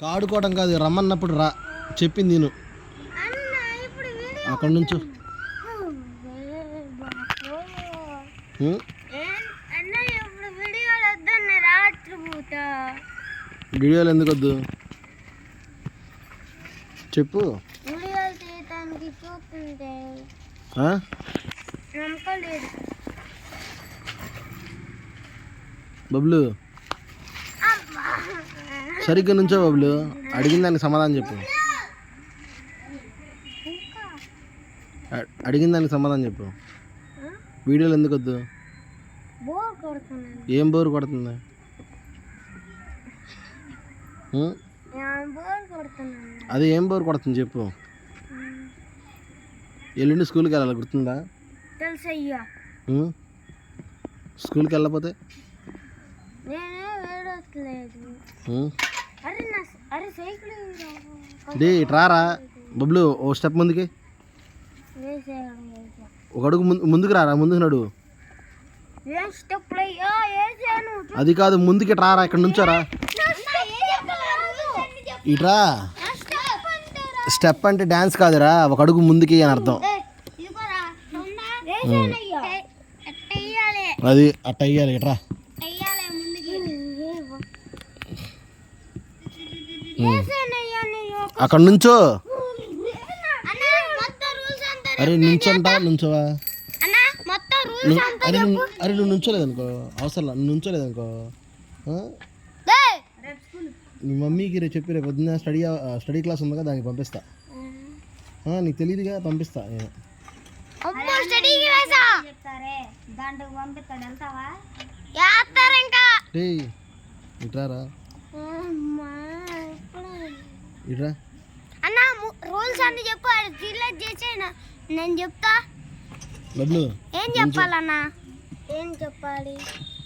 కాడుకోవడం కాదు రమ్మన్నప్పుడు రా. చెప్పింది నేను. అక్కడ నుంచి. వీడియోలు ఎందుకు వద్దు? చెప్పు. బబ్లు. సరిగ్గా నుంచో బబ్లు. అడిగిన దానికి సమాధానం చెప్పు. అడిగిన దానికి సమాధానం చెప్పు. వీడియోలు ఎందుకు వద్దు? ఏం బోరు కొడుతుంది? అది ఏం బోరు కొడుతుంది చెప్పు. ఎల్లుండి స్కూల్కి వెళ్ళాలి గుర్తుందా? స్కూల్కి వెళ్ళకపోతే? నేనే వేడట్లేదు డే రారా? బబ్లు ఓ స్టెప్ ముందుకి. ఒక అడుగు ముందు ముందుకు రారా? ముందుకు నడు. అది కాదు ముందుకి రారా? ఇక్కడ నుంచోరా? ఇట్రా స్టెప్ అంటే డ్యాన్స్ కాదురా. ఒక అడుగు ముందుకి అని అర్థం. అది అట్ట అయ్యాలి ఇట్రా అక్కడ నుంచో. అరే నుంచోంటా నుంచోవా? అరే నువ్వు అరే నువ్వు నుంచోలేదనుకో. అవసరం నువ్వు నుంచోలేదనుకో. ఆ? మీ మమ్మీకి రేపు చెప్పి రేపు పొద్దున్న స్టడీ స్టడీ క్లాస్ ఉందిగా దానికి పంపిస్తా. ఆ, నీకు తెలియదుగా పంపిస్తా. నేను దాంట్లో పంపిస్తాడు వెళ్తావా డే ఇట్రారా ఇట్రా అన్న రూల్స్ అన్ని చెప్పు రిలీజ్ చేసేనా నేను చెప్తా. బబ్లు ఏం చెప్పాలన్నా? ఏం చెప్పాలి?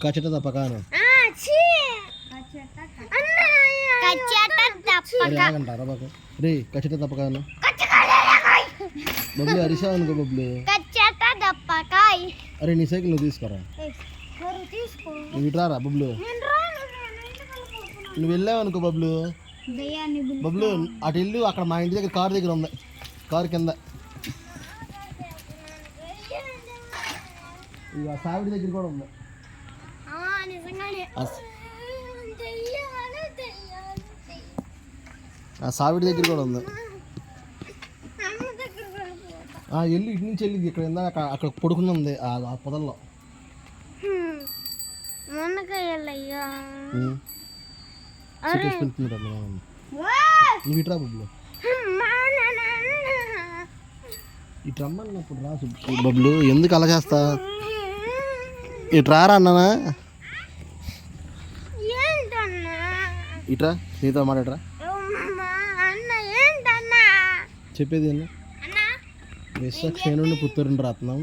కచ్చట తప్పకాను. రే కచ్చట తప్పకాను. బబ్లు అరిసావు అనుకో బబ్లు. కచ్చట దప్పకాయ్. అరే నీ సైకిల్ నువ్వు తీసుకురా. తీసుకో? నువ్వు ఇట్రారా బబ్లు. నువ్వు వెళ్ళావు అనుకో బబ్లు. బబ్లు అటు ఇల్లు అక్కడ మా ఇంటి దగ్గర కారు దగ్గర ఉంది కారు కింద సావిడి దగ్గర కూడా ఉంది ఆ సావిడి దగ్గర కూడా ఉంది వెళ్ళి ఇటు నుంచి వెళ్ళింది ఇక్కడ ఇందాక అక్కడ పడుకున్నది ఆ పొదల్లో మునక్కాయలు అయ్యా నువ్వు ఇట్రా బబ్లు. ఇటు రమ్మన్నప్పుడు రా. బబ్లు ఎందుకు అలా చేస్తా? ఇటు రారా అన్నానా ఇట్రా నీతో మాట్లాడరా? చెప్పేది అన్నా? విశ్వక్షేణుని పుత్రుని రత్నం.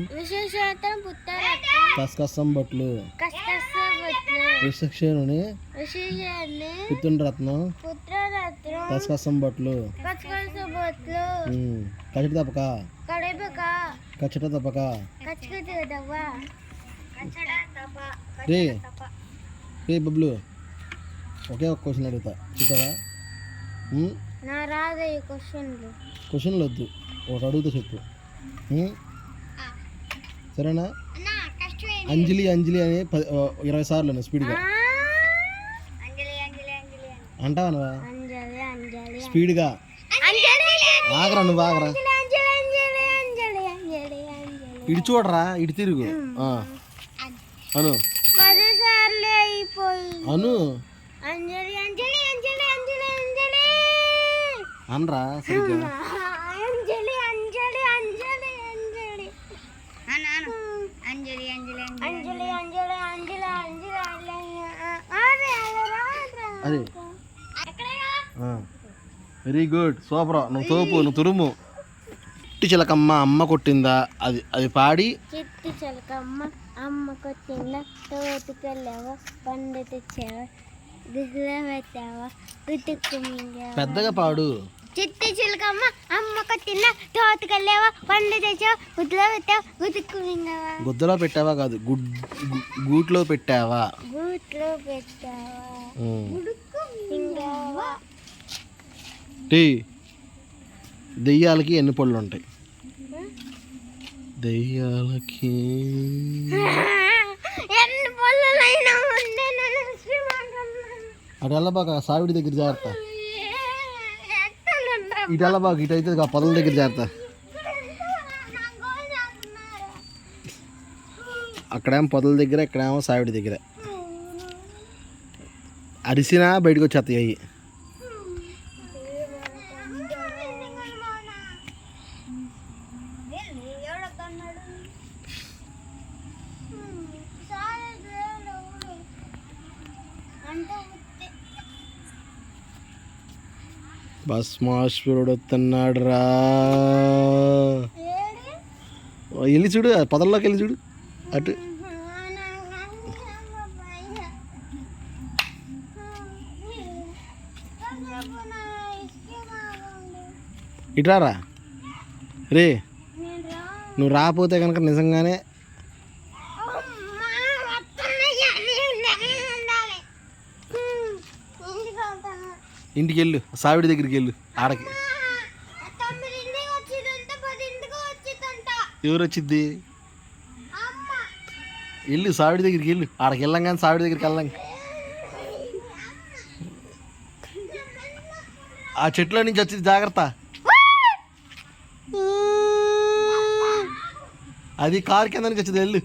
పుత్తర కస్కసం బట్లు. కష్టపట్లు విశిక్షణుని పుత్రరత్నం బొట్లు. కచ్చట తప్పక. కచ్చట తప్పక రే. రే బబ్లు. ఒకే ఒక క్వశ్చన్ అడుగుతా. క్వశ్చన్లు వద్దు. ఒక అడుగుతా చెప్పు. సరేనా? అంజలి అంజలి అని ఇరవై సార్లు అన్న స్పీడ్గా అంటావా నువ్వా స్పీడ్గా ఆగరా నువ్వు ఆగరా ఇటు చూడరా ఇటు తిరుగు అను అను అనరా సరిగ్గా అంజలి అంజలి అంజలి అంజలి అదే వెరీ గుడ్. సూపర్. నువ్వు తోపు నువ్వు తురుము. చిట్టి చిలకమ్మ అమ్మ కొట్టిందా? అది అది పాడి. చిట్టి చిలకమ్మ అమ్మ కొట్టింద? తోటకెళ్ళావా పండు తెచ్చావా? గుడ్లో పెట్టావా? పెద్దగా పాడు. చిట్టి చిలకమ్మ అమ్మ కొట్టింద తోటకెళ్ళావా పండు తెచ్చావా గుడ్లో పెట్టావా మింగావా గుద్దలో పెట్టావా కాదు గుడ్ గు- గూట్లో పెట్టావా? గూట్లో పెట్టావా? టీ. దెయ్యాలకి ఎన్ని పళ్ళు ఉంటాయి దెయ్యాలకి ఎన్ని పళ్ళైనా ఉండే నేను శ్రీమంతున్నాను. అటు వెళ్ళబాక సావిడి దగ్గర జాగ్రత్త. ఎక్కడున్నా? ఇటు వెళ్ళబాక ఇటు అవుతుంది ఆ పొదల దగ్గర జాగ్రత్త అక్కడేమో పొదల దగ్గర ఇక్కడేమో సావిడి దగ్గర అరిసినా బయటకు వచ్చేస్తాయి అవి భస్మాశ్వరుడు వస్తున్నాడు రా వెళ్ళి చూడు పొదల్లోకి వెళ్ళి చూడు. అటు. ఇటు రారా? రే. నువ్వు రాకపోతే కనుక నిజంగానే ఇంటికి వెళ్ళు సావిడి దగ్గరికి వెళ్ళు ఆడకి. ఎవరు వచ్చింది వెళ్ళు సావిడి దగ్గరికి వెళ్ళు ఆడకి వెళ్ళం కానీ సావిడి దగ్గరికి వెళ్ళం. ఆ చెట్లో నుంచి వచ్చింది జాగ్రత్త. అది కారు కింద నుంచి వచ్చింది వెళ్ళు.